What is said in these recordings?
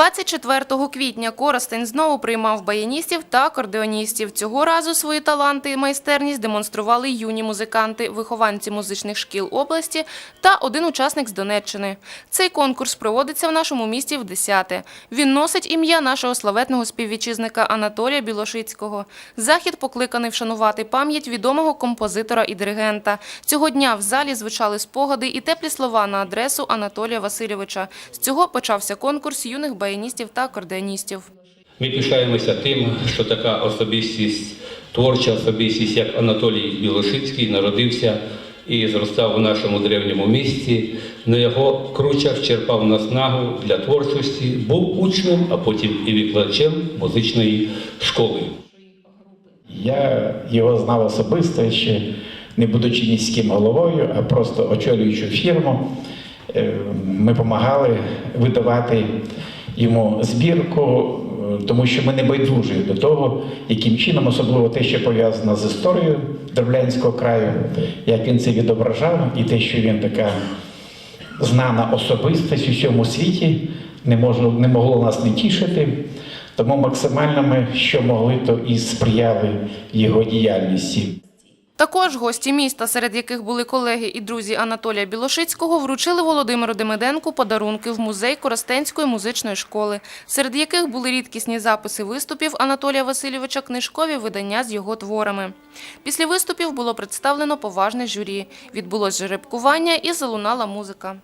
24 квітня Коростень знову приймав баяністів та акордеоністів. Цього разу свої таланти і майстерність демонстрували юні музиканти, вихованці музичних шкіл області та один учасник з Донеччини. Цей конкурс проводиться в нашому місті в 10-те. Він носить ім'я нашого славетного співвітчизника Анатолія Білошицького. Захід покликаний вшанувати пам'ять відомого композитора і диригента. Цього дня в залі звучали спогади і теплі слова на адресу Анатолія Васильовича. З цього почався конкурс юних баяністів та акордеоністів. Ми пишаємося тим, що така особистість, творча особистість, як Анатолій Білошицький, народився і зростав у нашому древньому місті. На його кручах черпав наснагу для творчості, був учнем, а потім і викладачем музичної школи. Я його знав особисто ще не будучи міським головою, а просто очолюючи фірму. Е, Ми допомагали видавати йому збірку, е, тому що ми не байдужі до того, яким чином, особливо те, що пов'язано з історією Дроблянського краю, як він це відображав, і те, що він така знана особистість у всьому світі, не, можу, не могло нас не тішити. Тому максимально ми, що могли, то і сприяли його діяльності. Також гості міста, серед яких були колеги і друзі Анатолія Білошицького, вручили Володимиру Демиденку подарунки в музей Коростенської музичної школи, серед яких були рідкісні записи виступів Анатолія Васильовича, книжкові видання з його творами. Після виступів було представлено поважне журі. Відбулось жеребкування і залунала музика.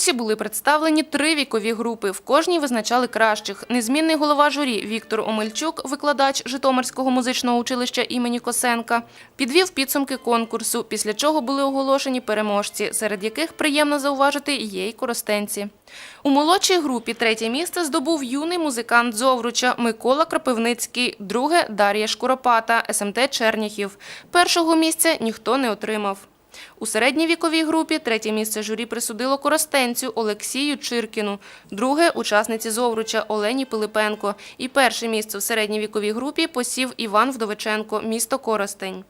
Конкурсі були представлені три вікові групи. В кожній визначали кращих. Незмінний голова журі Віктор Омельчук, викладач Житомирського музичного училища імені Косенка, підвів підсумки конкурсу, після чого були оголошені переможці, серед яких приємно зауважити є й коростенці. У молодшій групі третє місце здобув юний музикант Зовруча Микола Кропивницький, друге Дар'я Шкуропата, СМТ Черніхів. Першого місця ніхто не отримав. У середній віковій групі третє місце журі присудило коростенцю Олексію Чиркіну, друге – учасниці Зовруча Олені Пилипенко і перше місце в середній віковій групі посів Іван Вдовиченко, місто Коростень.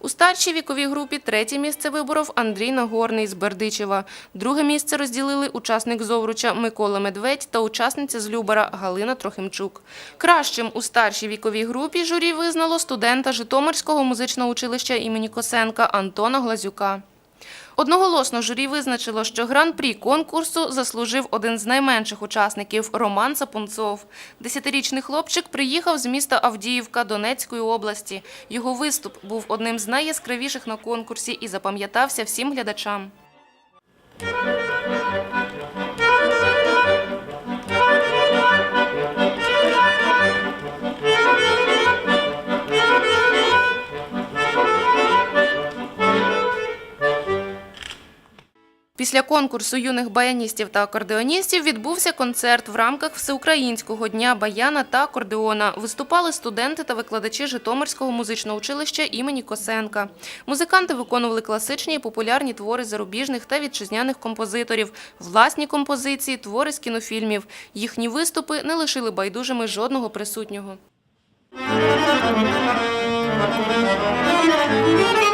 У старшій віковій групі третє місце виборов Андрій Нагорний з Бердичева. Друге місце розділили учасник Зовруча Микола Медведь та учасниця з Любара Галина Трохимчук. Кращим у старшій віковій групі журі визнало студента Житомирського музичного училища імені Косенка Антона Глазюка. Одноголосно журі визначило, що гран-прі конкурсу заслужив один з найменших учасників – Роман Сапунцов. Десятирічний хлопчик приїхав з міста Авдіївка Донецької області. Його виступ був одним з найяскравіших на конкурсі і запам'ятався всім глядачам. Після конкурсу юних баяністів та акордеоністів відбувся концерт в рамках Всеукраїнського дня баяна та акордеона. Виступали студенти та викладачі Житомирського музичного училища імені Косенка. Музиканти виконували класичні і популярні твори зарубіжних та вітчизняних композиторів, власні композиції, твори з кінофільмів. Їхні виступи не лишили байдужими жодного присутнього. Thank